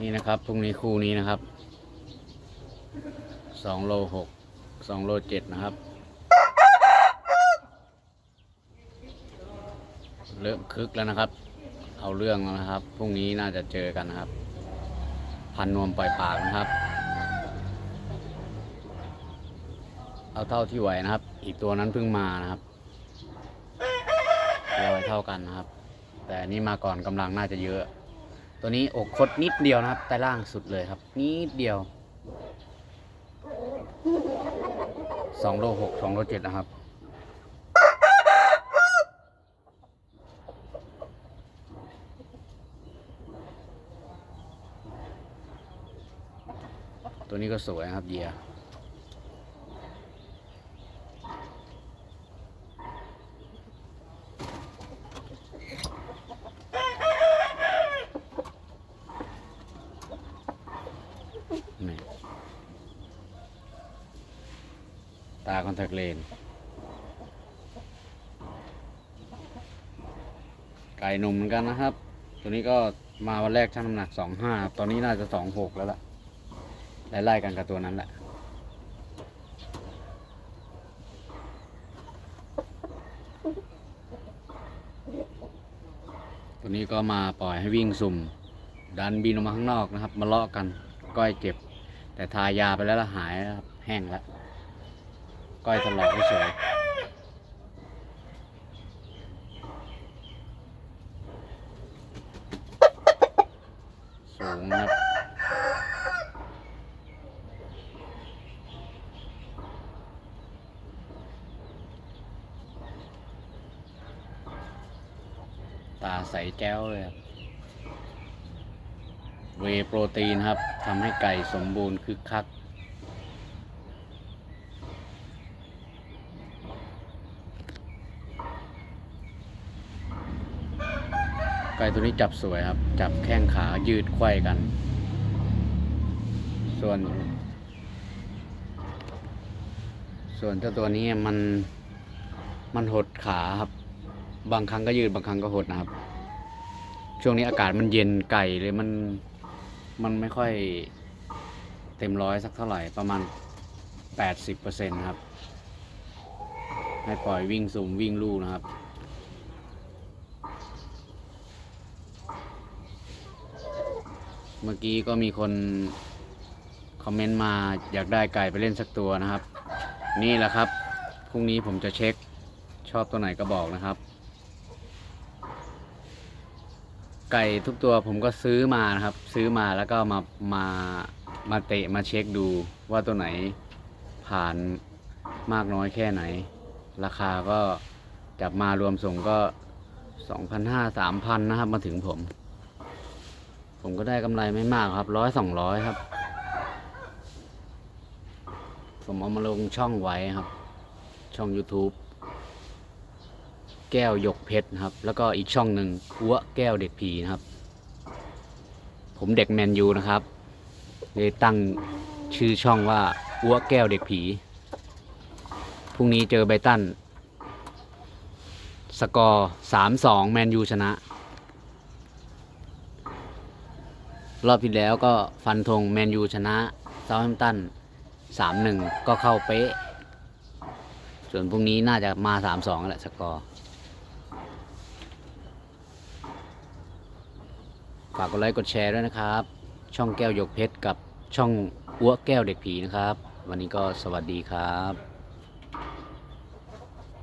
นี่นะครับพรุ่งนี้คู่นี้นะครับสองโลหกสองโลเจ็ดนะครับ เริ่มคึกแล้วนะครับ เอาเรื่องแล้วนะครับพรุ่งนี้น่าจะเจอกันนะครับ พันนวมปล่อยปากนะครับ เอาเท่าที่ไหวนะครับ อีกตัวนั้นเพิ่งมานะครับรอยเท่ากันนะครับ แต่นนี้มาก่อนกำลังน่าจะเยอะ ตัวนี้อกคดนิดเดียวนะครับใต้ล่างสุดเลยครับ นิดเดียวสองโลหกสองโลเจ็ดนะครับ ตัวนี้ก็สวยนะครับเหยีย นี่ ตาคอนแทคเลนไก่หนุ่มเหมือนกันนะครับ ตัวนี้ก็มาวันแรกชั่งน้ำหนักสองห้าตอนนี้น่าจะสองหกแล้วล่ะไล่ๆกันกับตัวนั้นแหละตัวนี้ก็มาปล่อยให้วิ่งสุ่ม ดันบินออกมาข้างนอกนะครับ มาเลาะกันก้อยเจ็บ แต่ทายาไปแล้วละหายแล้วครับแห้งแล้ว ก้อยถลอกเฉยสูงนะตาใสแจ้วเลยครับเวโปรตีนครับทำให้ไก่สมบูรณ์คึกคัก ไก่ตัวนี้จับสวยครับ จับแข้งขายืดไขว้กัน ส่วน ส่วนเจ้าตัวนี้มันมันหดขาครับ บางครั้งก็ยืดบางครั้งก็หดนะครับ ช่วงนี้อากาศมันเย็นไก่เลยมันมันไม่ค่อยเต็มร้อยสักเท่าไหร่ประมาณ 80%ครับ ให้ปล่อยวิ่งสุ่มวิ่งลู่นะครับ เมื่อกี้ก็มีคนคอมเมนต์มาอยากได้ไก่ไปเล่นสักตัวนะครับ นี่แหละครับพรุ่งนี้ผมจะเช็คชอบตัวไหนก็บอกนะครับ ไก่ทุกตัวผมก็ซื้อมานะครับ ซื้อมาแล้วก็มามามาเตะมาเช็คดูว่าตัวไหนผ่านมากน้อยแค่ไหน ราคาก็จับมารวมส่งก็สองพันห้าสามพันนะครับมาถึงผม ผมก็ได้กำไรไม่มากครับร้อยสองร้อยครับ ผมเอามาลงช่องไว้ครับ ช่อง YouTube แก้วหยกเพชรครับ แล้วก็อีกช่องหนึ่งอัวแก้วเด็กผีนะครับ ผมเด็กแมนยูนะครับเลยตั้งชื่อช่องว่าอัวแก้วเด็กผีพรุ่งนี้เจอไบตัน สกอร์สามสองแมนยูชนะ รอบที่แล้วก็ฟันธงแมนยูชนะเซาท์แฮมป์ตันสามหนึ่งก็เข้าเป๊ะ ส่วนพรุ่งนี้น่าจะมาสามสองแหละสกอร์ฝากกดไลค์กดแชร์ด้วยนะครับ ช่องแก้วยกเพชรกับช่องอ้วแก้วเด็กผีนะครับ วันนี้ก็สวัสดีครับ